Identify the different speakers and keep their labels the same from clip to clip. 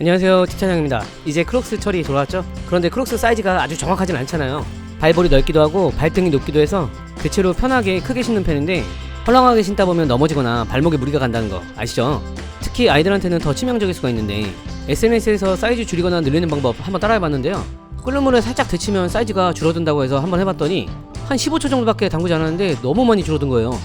Speaker 1: 안녕하세요 티차장입니다 이제 크록스 철이 돌아왔죠? 그런데 크록스 사이즈가 아주 정확하진 않잖아요 발볼이 넓기도 하고 발등이 높기도 해서 대체로 편하게 크게 신는 편인데 헐렁하게 신다 보면 넘어지거나 발목에 무리가 간다는 거 아시죠? 특히 아이들한테는 더 치명적일 수가 있는데 SNS에서 사이즈 줄이거나 늘리는 방법 한번 따라해봤는데요 끓는 물에 살짝 데치면 사이즈가 줄어든다고 해서 한번 해봤더니 한 15초 정도밖에 담그지 않았는데 너무 많이 줄어든 거예요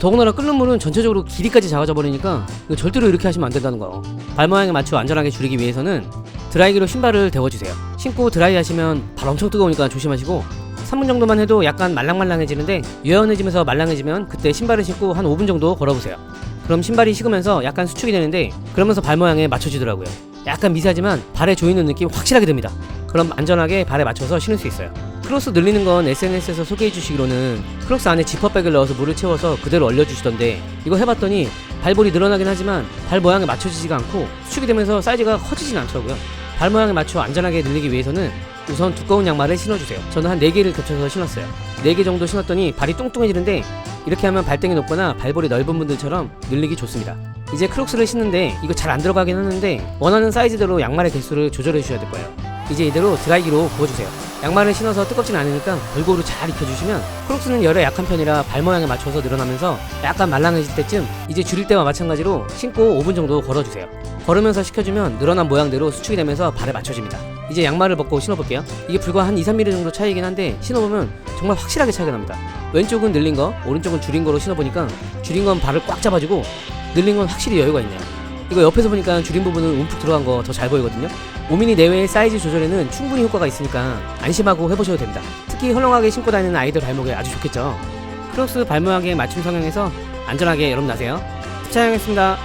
Speaker 1: 더군다나 끓는 물은 전체적으로 길이까지 작아져 버리니까 절대로 이렇게 하시면 안 된다는 거. 발 모양에 맞춰 안전하게 줄이기 위해서는 드라이기로 신발을 데워주세요. 신고 드라이 하시면 발 엄청 뜨거우니까 조심하시고 3분 정도만 해도 약간 말랑말랑해지는데 유연해지면서 말랑해지면 그때 신발을 신고 한 5분 정도 걸어보세요. 그럼 신발이 식으면서 약간 수축이 되는데 그러면서 발 모양에 맞춰지더라고요. 약간 미세하지만 발에 조이는 느낌 확실하게 듭니다. 그럼 안전하게 발에 맞춰서 신을 수 있어요. 크로스 늘리는 건 SNS에서 소개해 주시기로는 크록스 안에 지퍼백을 넣어서 물을 채워서 그대로 얼려주시던데 이거 해봤더니 발볼이 늘어나긴 하지만 발 모양에 맞춰지지가 않고 수축이 되면서 사이즈가 커지진 않더라고요. 발 모양에 맞춰 안전하게 늘리기 위해서는 우선 두꺼운 양말을 신어주세요. 저는 한 4개를 겹쳐서 신었어요. 4개 정도 신었더니 발이 뚱뚱해지는데 이렇게 하면 발등이 높거나 발볼이 넓은 분들처럼 늘리기 좋습니다. 이제 크록스를 신는데 이거 잘 안 들어가긴 하는데 원하는 사이즈대로 양말의 개수를 조절해 주셔야 될 거예요. 이제 이대로 드라이기로 부어주세요. 양말을 신어서 뜨겁진 않으니까 골고루 잘 입혀주시면 크록스는 열에 약한 편이라 발 모양에 맞춰서 늘어나면서 약간 말랑해질 때쯤 이제 줄일 때와 마찬가지로 신고 5분 정도 걸어주세요. 걸으면서 식혀주면 늘어난 모양대로 수축이 되면서 발에 맞춰집니다. 이제 양말을 벗고 신어볼게요. 이게 불과 한 2, 3mm 정도 차이긴 한데 신어보면 정말 확실하게 차이가 납니다. 왼쪽은 늘린 거, 오른쪽은 줄인 거로 신어보니까 줄인 건 발을 꽉 잡아주고 늘린 건 확실히 여유가 있네요. 이거 옆에서 보니까 줄인 부분은 움푹 들어간 거 더 잘 보이거든요. 5mm 내외의 사이즈 조절에는 충분히 효과가 있으니까 안심하고 해보셔도 됩니다. 특히 헐렁하게 신고 다니는 아이들 발목에 아주 좋겠죠. 크록스 발 모양에 맞춤 성형해서 안전하게 여름 나세요. 차영했습니다.